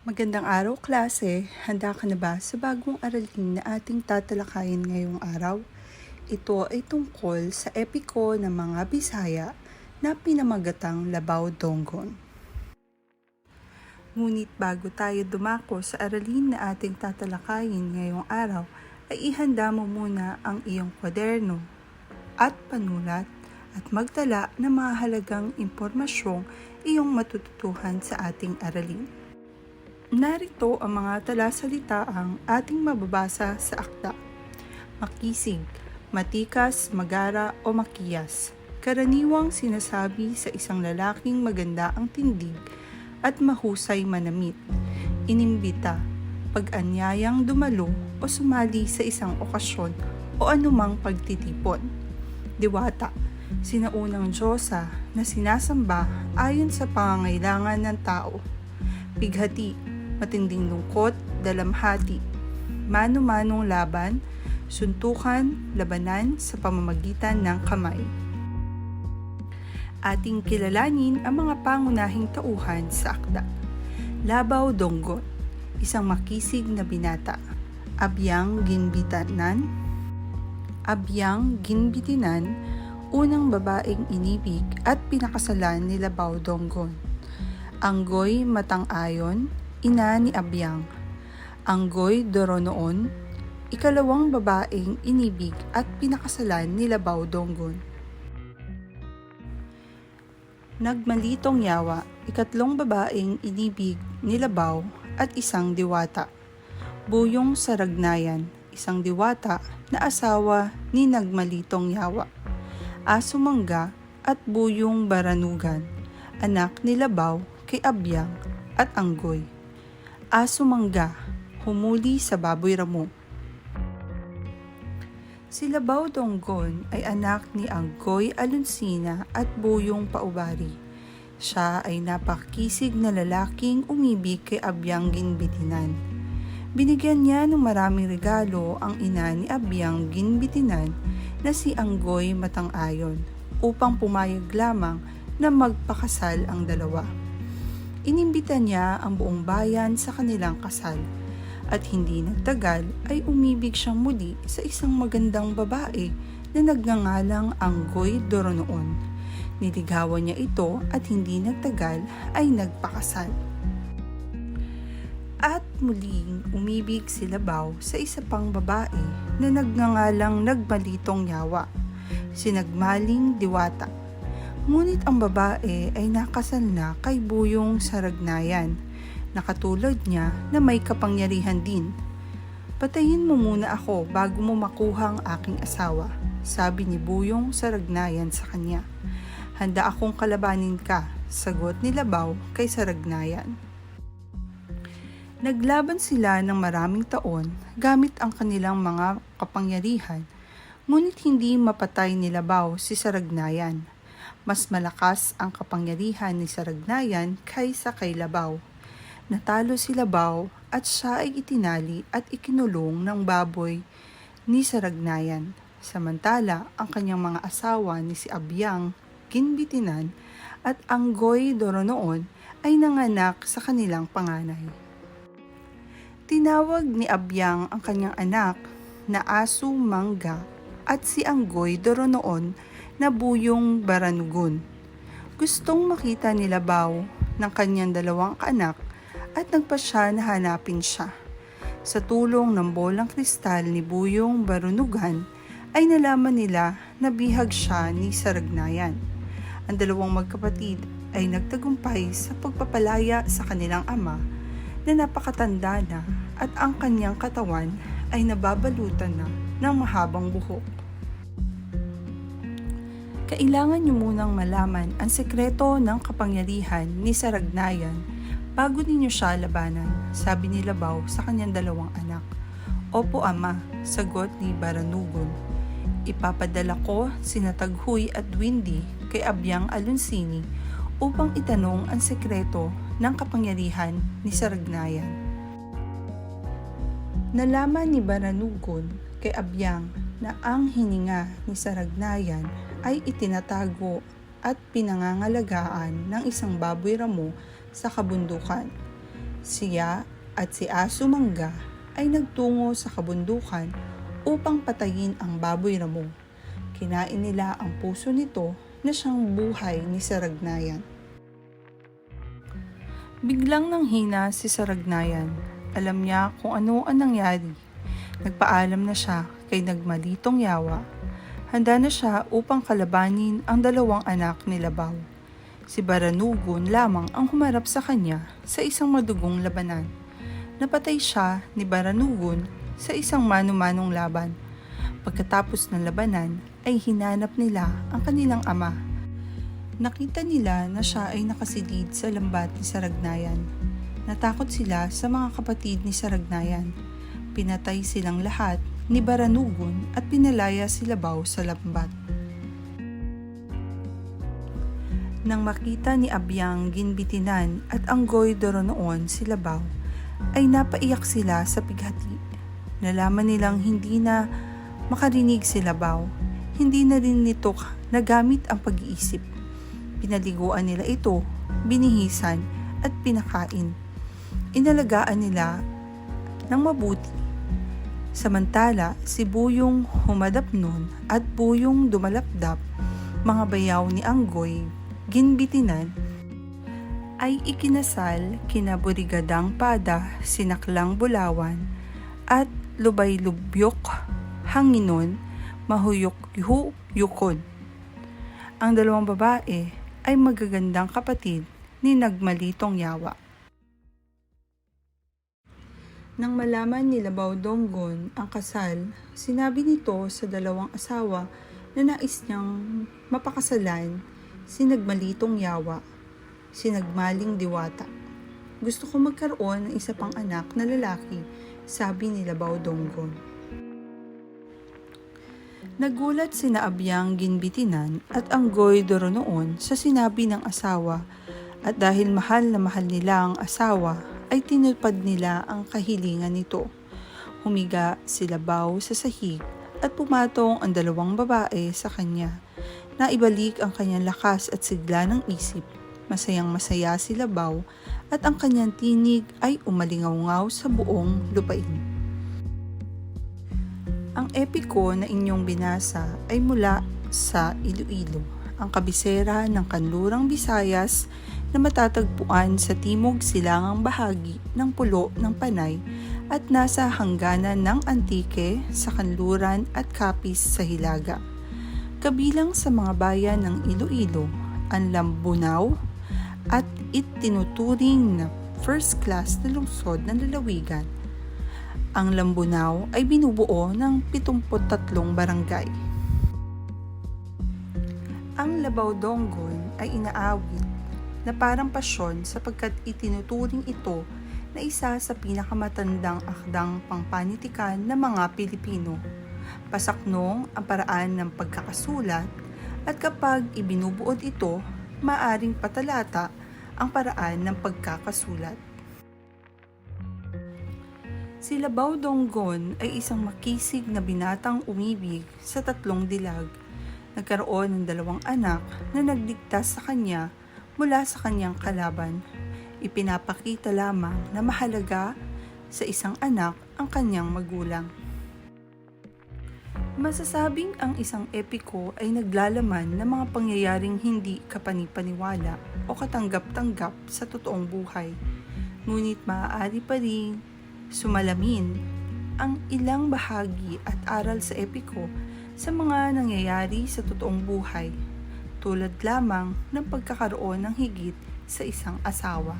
Magandang araw klase, handa ka na ba sa bagong aralin na ating tatalakayin ngayong araw? Ito ay tungkol sa epiko ng mga Bisaya na pinamagatang Labaw Donggon. Ngunit bago tayo dumako sa aralin na ating tatalakayin ngayong araw, ay ihanda mo muna ang iyong kwaderno at panulat at magtala ng mga halagang impormasyong iyong matututuhan sa ating aralin. Narito ang mga talasalitaang ating mababasa sa akda. Makisig, matikas, magara o makiyas. Karaniwang sinasabi sa isang lalaking maganda ang tindig at mahusay manamit. Inimbita, pag-anyayang dumalo o sumali sa isang okasyon o anumang pagtitipon. Diwata, sinaunang Diyosa na sinasamba ayon sa pangangailangan ng tao. Bighati, matinding lungkot, dalamhati, mano-manong laban, suntukan, labanan sa pamamagitan ng kamay. Ating kilalanin ang mga pangunahing tauhan sa akda. Labaw Donggon, isang makisig na binata. Abyang Ginbitanan, Abyang Ginbitinan, unang babaeng inibig at pinakasalan ni Labaw Donggon. Anggoy Matang-ayon, ina ni Abyang. Anggoy Doronoon, ikalawang babaeng inibig at pinakasalan ni Labaw Donggon. Nagmalitong Yawa, ikatlong babaeng inibig ni Labaw at isang diwata. Buyong Saragnayan, isang diwata na asawa ni Nagmalitong Yawa. Asumangga at Buyong Baranugan, anak ni Labaw kay Abyang at Anggoy. Asumangga, humuli sa baboy ramo. Si Labaw Donggon ay anak ni Anggoy Alunsina at Buyong Paubari. Siya ay napakisig na lalaking umibig kay Abyang Ginbitinan. Binigyan niya ng maraming regalo ang ina ni Abyang Ginbitinan na si Anggoy Matang-ayon upang pumayag lamang na magpakasal ang dalawa. Inimbita niya ang buong bayan sa kanilang kasal at hindi nagtagal ay umibig siyang muli sa isang magandang babae na nagngangalang Anggoy Doronoon. Niligawan niya ito at hindi nagtagal ay nagpakasal. At muling umibig si Labaw sa isa pang babae na nagngangalang Nagmalitong Yawa, si Nagmaling Diwata. Ngunit ang babae ay nakasal na kay Buyong Saragnayan na katulad niya na may kapangyarihan din. Patayin mo muna ako bago mo makuha ang aking asawa, sabi ni Buyong Saragnayan sa kanya. Handa akong kalabanin ka, sagot ni Labaw kay Saragnayan. Naglaban sila ng maraming taon gamit ang kanilang mga kapangyarihan, ngunit hindi mapatay ni Labaw si Saragnayan. Mas malakas ang kapangyarihan ni Saragnayan kaysa kay Labaw. Natalo si Labaw at siya ay itinali at ikinulong ng baboy ni Saragnayan. Samantala, ang kanyang mga asawa ni si Abyang, Ginbitinan at Anggoy Doronoon ay nanganak sa kanilang panganay. Tinawag ni Abyang ang kanyang anak na Asu Mangga at si Anggoy Doronoon na Buyong Baranugun. Gustong makita ni Labaw ng kanyang dalawang anak at nagpasya na hanapin siya. Sa tulong ng bolang kristal ni Buyong Barunugan ay nalaman nila na bihag siya ni Saragnayan. Ang dalawang magkapatid ay nagtagumpay sa pagpapalaya sa kanilang ama na napakatanda na at ang kanyang katawan ay nababalutan na ng mahabang buhok. Kailangan niyo munang malaman ang sekreto ng kapangyarihan ni Saragnayan bago ninyo siya labanan, sabi ni Labaw sa kanyang dalawang anak. Opo ama, sagot ni Baranugon. Ipapadala ko sina Taghuy at Windy kay Abyang Alunsini upang itanong ang sekreto ng kapangyarihan ni Saragnayan. Nalaman ni Baranugon kay Abyang na ang hininga ni Saragnayan ay itinatago at pinangangalagaan ng isang baboy ramo sa kabundukan. Siya at si Aso Mangga ay nagtungo sa kabundukan upang patayin ang baboy ramo. Kinain nila ang puso nito na siyang buhay ni Saragnayan. Biglang nanghina si Saragnayan. Alam niya kung ano ang nangyari. Nagpaalam na siya kay nagmalitong yawa. Handa na siya upang kalabanin ang dalawang anak ni Labaw. Si Baranugon lamang ang humarap sa kanya sa isang madugong labanan. Napatay siya ni Baranugon sa isang mano-manong laban. Pagkatapos ng labanan ay hinanap nila ang kanilang ama. Nakita nila na siya ay nakasilid sa lambat ni Saragnayan. Natakot sila sa mga kapatid ni Saragnayan. Pinatay silang lahat ni Baranugon at pinalaya si Labaw sa lambat. Nang makita ni Abyang ginbitinan at anggoy doronoon si Labaw, ay napaiyak sila sa pighati. Nalaman nilang hindi na makarinig si Labaw, hindi na rin nito nagamit ang pag-iisip. Pinaliguan nila ito, binihisan at pinakain. Inalagaan nila ng mabuti. Samantala, si Buyong humadap nun at Buyong dumalapdap, mga bayaw ni Anggoy, ginbitinan, ay ikinasal kina Burigadang Pada, Sinaklang Bulawan, at Lubay Lubyok, Hanginon, Mahuyok Yukon. Ang dalawang babae ay magagandang kapatid ni Nagmalitong Yawa. Nang malaman ni Labaw Donggon ang kasal, sinabi nito sa dalawang asawa na nais niyang mapakasalan si Nagmalitong Yawa, si Nagmaling Diwata. Gusto ko magkaroon ng isa pang anak na lalaki, sabi ni Labaw Donggon. Nagulat si Naabyang ginbitinan at ang goy doronoon sa sinabi ng asawa at dahil mahal na mahal nila ang asawa ay tinupad nila ang kahilingan nito. Humiga si Labaw sa sahig at pumatong ang dalawang babae sa kanya. Naibalik ang kanyang lakas at sigla ng isip. Masayang masaya si Labaw at ang kanyang tinig ay umalingaw sa buong lupain. Ang epiko na inyong binasa ay mula sa Iloilo, ang kabisera ng kanlurang Visayas na matatagpuan sa timog silangang bahagi ng pulo ng Panay at nasa hangganan ng Antique sa kanluran at Kapis sa Hilaga. Kabilang sa mga bayan ng Iloilo, ang Lambunaw at itinuturing na first class na lungsod ng lalawigan ang Lambunaw ay binubuo ng 73 barangay. Ang Labaw Donggon ay inaawit na parang pasyon sapagkat itinuturing ito na isa sa pinakamatandang akdang pangpanitikan ng mga Pilipino. Pasaknong ang paraan ng pagkakasulat at kapag ibinubuod ito, maaring patalata ang paraan ng pagkakasulat. Si Labaw Donggon ay isang makisig na binatang umibig sa tatlong dilag. Nagkaroon ng dalawang anak na nagdikta sa kanya mula sa kanyang kalaban. Ipinapakita lamang na mahalaga sa isang anak ang kanyang magulang. Masasabing ang isang epiko ay naglalaman ng mga pangyayaring hindi kapanipaniwala o katanggap-tanggap sa totoong buhay. Ngunit maaari pa rin sumalamin ang ilang bahagi at aral sa epiko sa mga nangyayari sa totoong buhay, tulad lamang ng pagkakaroon ng higit sa isang asawa.